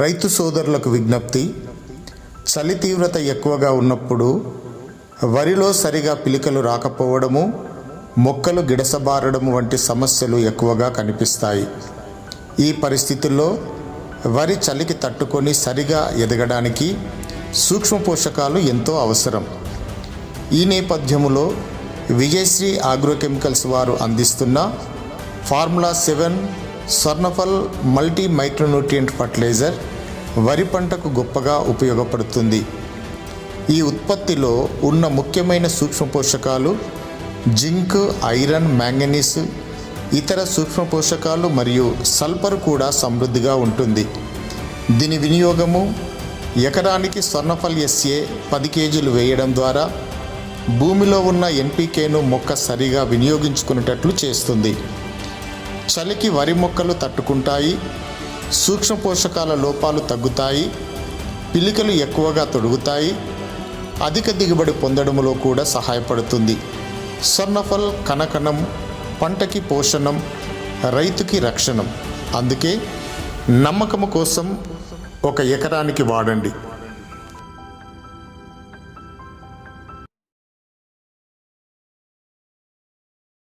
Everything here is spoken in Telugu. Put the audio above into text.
రైతు సోదరులకు విజ్ఞప్తి చలి తీవ్రత ఎక్కువగా ఉన్నప్పుడు వరిలో సరిగా పిలికలు రాకపోవడము మొక్కలు గిడసబారడము వంటి సమస్యలు ఎక్కువగా కనిపిస్తాయి. ఈ పరిస్థితుల్లో వరి చలికి తట్టుకొని సరిగా ఎదగడానికి సూక్ష్మ పోషకాలు ఎంతో అవసరం. ఈ నేపథ్యములో విజయశ్రీ ఆగ్రోకెమికల్స్ వారు అందిస్తున్న formula seven Swarnaphal multi micronutrient fertiliser వరి పంటకు గొప్పగా ఉపయోగపడుతుంది. ఈ ఉత్పత్తిలో ఉన్న ముఖ్యమైన సూక్ష్మ పోషకాలు జింక్ ఐరన్ మ్యాంగనీస్ ఇతర సూక్ష్మ పోషకాలు మరియు సల్ఫర్ కూడా సమృద్ధిగా ఉంటుంది. దీని వినియోగము ఎకరానికి స్వర్ణఫల్ ఎస్ఏ పది కేజీలు వేయడం ద్వారా భూమిలో ఉన్న ఎన్పికేను మొక్క సరిగా వినియోగించుకునేటట్లు చేస్తుంది. చలికి వరి మొక్కలు తట్టుకుంటాయి సూక్ష్మ పోషకాల లోపాలు తగ్గుతాయి పిలికలు ఎక్కువగా తొడుగుతాయి అధిక దిగుబడి పొందడంలో కూడా సహాయపడుతుంది. స్వర్ణఫల్ కనకనం పంటకి పోషణం రైతుకి రక్షణం. అందుకే నమ్మకము కోసం ఒక ఎకరానికి వాడండి.